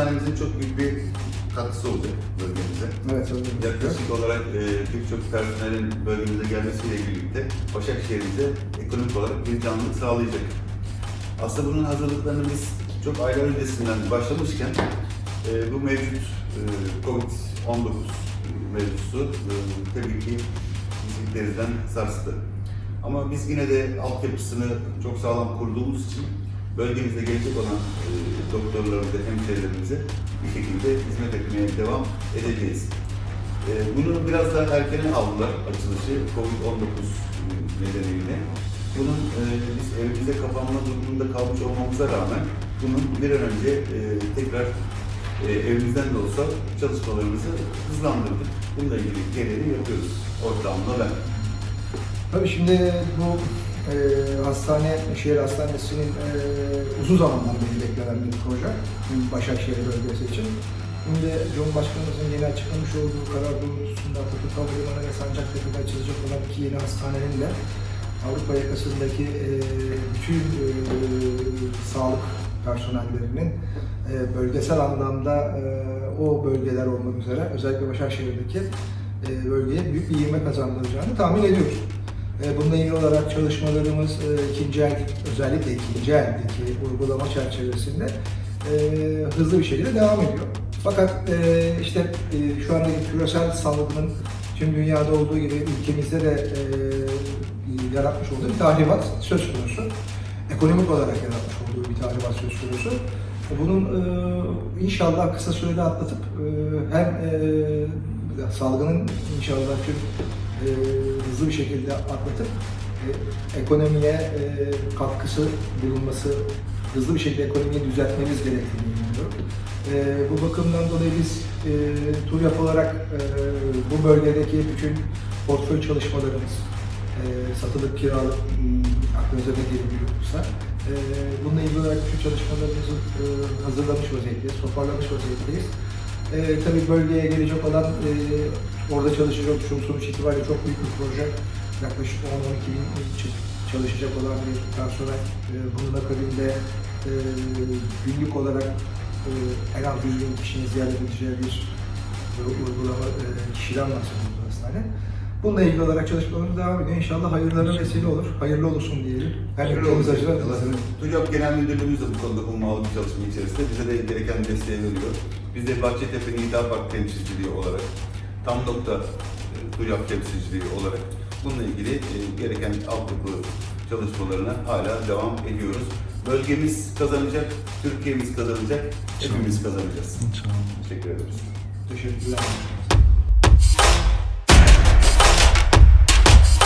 Hastanemizin çok büyük bir katkısı olacak bölgemize. Evet, öyle gözüküyor. Yaklaşık olarak e, birçok personelin bölgemize gelmesiyle birlikte Başakşehir'imize ekonomik olarak bir canlılık sağlayacak. Aslında bunun hazırlıklarını biz çok aylar öncesinden başlamışken e, bu mevcut e, Covid-19 mevzusu e, tabii ki bizi derizden sarstı. Ama biz yine de altyapısını çok sağlam kurduğumuz için bölgemizde gelecek olan e, doktorlarımıza, hemşehrilerimize bir şekilde hizmet etmeye devam edeceğiz. E, bunu biraz daha erkene aldılar açılışı Covid-19 nedeniyle. Bunun e, biz evimize kapanma durumunda kalmış olmamıza rağmen bunun bir an önce e, tekrar e, evimizden de olsa çalışmalarımızı hızlandırdık. Bununla ilgili gereğini yapıyoruz ortağımla ben. Tabii şimdi bu e, hastane, şehir hastanesinin e, uzun zamandan beri beklenen bir proje. Başakşehir bölgesi için. Şimdi Cumhurbaşkanımızın yeni açıklamış olduğu karar doğrultusunda Atatürk Havalimanı ve Sancaktepe'de açılacak olan iki yeni hastanenin de Avrupa yakasındaki e, bütün e, sağlık personellerinin e, bölgesel anlamda e, o bölgeler olmak üzere özellikle Başakşehir'deki e, bölgeye büyük bir ivme kazandıracağını tahmin ediyoruz. E, Bununla ilgili olarak çalışmalarımız e, ikinci el, özellikle ikinci eldeki uygulama çerçevesinde e, hızlı bir şekilde devam ediyor. Fakat e, işte şu andaki küresel salgının tüm dünyada olduğu gibi ülkemizde de yaratmış olduğu bir tahribat söz konusu. Ekonomik olarak yaratmış olduğu bir tahribat söz konusu. Bunun inşallah kısa sürede atlatıp hem salgının inşallah tüm hızlı bir şekilde atlatıp e, ekonomiye e, katkısı bulunması, hızlı bir şekilde ekonomiyi düzeltmemiz gerektiğini inanıyorum. E, bu bakımdan dolayı biz e, TURYAP olarak e, bu bölgedeki bütün portföy çalışmalarımız, e, satılık, kiralık, m, aklınıza ne gelebiliyorsa, e, bununla ilgili olarak bütün çalışmalarımızı e, hazırlamış vaziyetteyiz, toparlamış vaziyetteyiz. E, tabii bölgeye gelecek olan, e, orada çalışacak, şu sonuç itibariyle çok büyük bir proje. Yaklaşık 10-12 bin çalışacak olan bir personel. E, bunun akabinde e, günlük olarak e, en az 100 bin kişinin ziyaret edeceği bir uygulama kişiden bahsediyoruz hastane. Bununla ilgili olarak çalışmalarımız devam ediyor. İnşallah hayırlara vesile olur. Hayırlı olsun diyelim. Hem ülkemiz açısından TÜRYAP Genel Müdürlüğümüz de bu konuda hummalı bir çalışma içerisinde bize de gereken desteği veriyor. Biz de Bahçetepe Nida Park temsilciliği olarak, tam nokta e, temsilciliği olarak bununla ilgili e, gereken altyapı çalışmalarına hala devam ediyoruz. Bölgemiz kazanacak, Türkiye'miz kazanacak, hepimiz kazanacağız. Teşekkür ederiz. Teşekkürler.